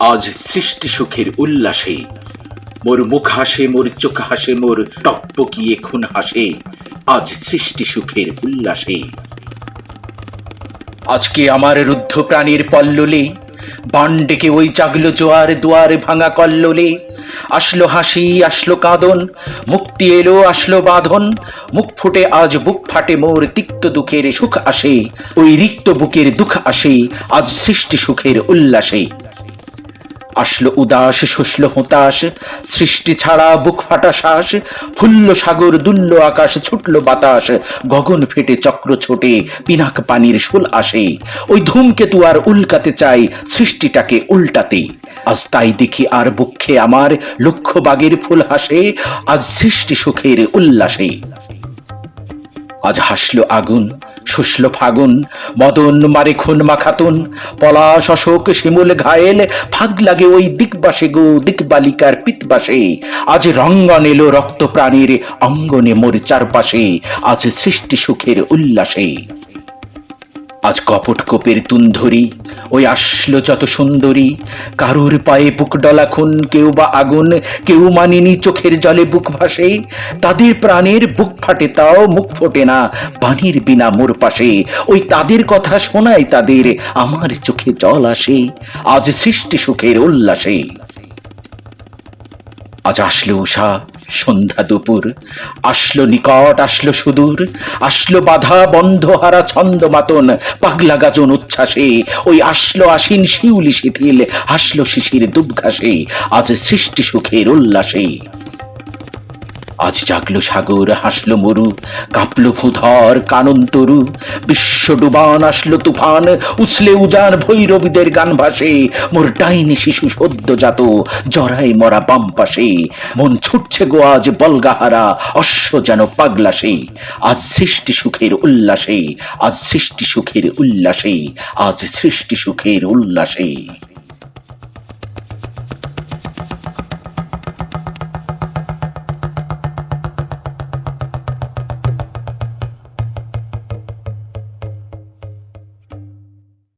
আজ সৃষ্টি সুখের উল্লাসে। মোর মুখ হাসে, মোর চোখ হাসে, মোর টকপকিয়ে খুন হাসে। আজ সৃষ্টি সুখের উল্লাসে। আজকে আমার রুদ্ধ প্রাণীর পল্ললে, বান ডেকে ওই জাগলো জোয়ার দুয়ার ভাঙা কল্লোলে। আসলো হাসি, আসলো কাঁদন, মুক্তি এলো, আসলো বাঁধন। মুখ ফুটে আজ বুক ফাটে মোর তিক্ত দুঃখের সুখ আসে। ওই রিক্ত বুকের দুঃখ আসে, আজ সৃষ্টি সুখের উল্লাসে। আসলো উদাস, শুষল হতাশ, সৃষ্টি ছাড়া বুক ফাটা শ্বাস, ফুল্ল সাগর, দুল্ল আকাশ, ছুটল বাতাস, গগন ফেটে চক্র ছোটে, পিনাক পানির শুল আসে। ওই ধূমকেতু আর উল্কাতে চাই, সৃষ্টিটাকে উল্টাতে। আজ তাই দেখি আর বুক্ষে আমার লক্ষ বাগের ফুল হাসে, আজ সৃষ্টি সুখের উল্লাসে। আজ হাসলো আগুন শুষল ফাগুন, মদন মারে খুন মাখাতুন, পলাশ অশোক শিমুল ঘায়েল ফাগ লাগে ওই দিকবাসে গো, দিকবালিকার পিতবাসে। আজ রঙ্গন এলো রক্ত প্রাণীর, অঙ্গনে মোর চারপাশে, আজ সৃষ্টি সুখের উল্লাসে। আজ কপট কোপের তুন্ধরি, ওই আসলো যত সুন্দরী, কারুর পায়ে বুক ডলা খুন, কেউ বা আগুন, কেউ মানিনি চোখের জলে বুক ভাসে, তাদের প্রাণের বুক ফাটে তাও মুখ ফোটে না পানির বিনা মোর পাশে, ওই তাদের কথা শোনায় তাদের, আমার চোখে জল আসে, আজ সৃষ্টি সুখের উল্লাসে। আজ আসলো উষা সন্ধ্যা দুপুর। আসলো নিকট, আসলো সুদূর। আসলো বাধা বন্ধ হারা ছন্দ মাতন পাগলা গাজন উচ্ছ্বাসে। ওই আসলো আসিন শিউলি শিথিল আসলো শিশির দুবঘাসে আজ সৃষ্টি সুখের উল্লাসে। আজ জাগলো সাগর, হাসলো মরু, কাঁপলো ভূধর কানন তরু বিশ্ব ডুবান আসলো তুফান, উছলে উজান ভৈরবীদের গান ভাসে। মোর ডাইনি শিশু সদ্যজাত জরাই মরা বাম পাশে। মন ছুটছে গো আজ বলগাহারা, অশ্ব যেন পাগলাসে। আজ সৃষ্টি সুখের উল্লাসে, আজ সৃষ্টি সুখের উল্লাসে, আজ সৃষ্টি সুখের উল্লাসে।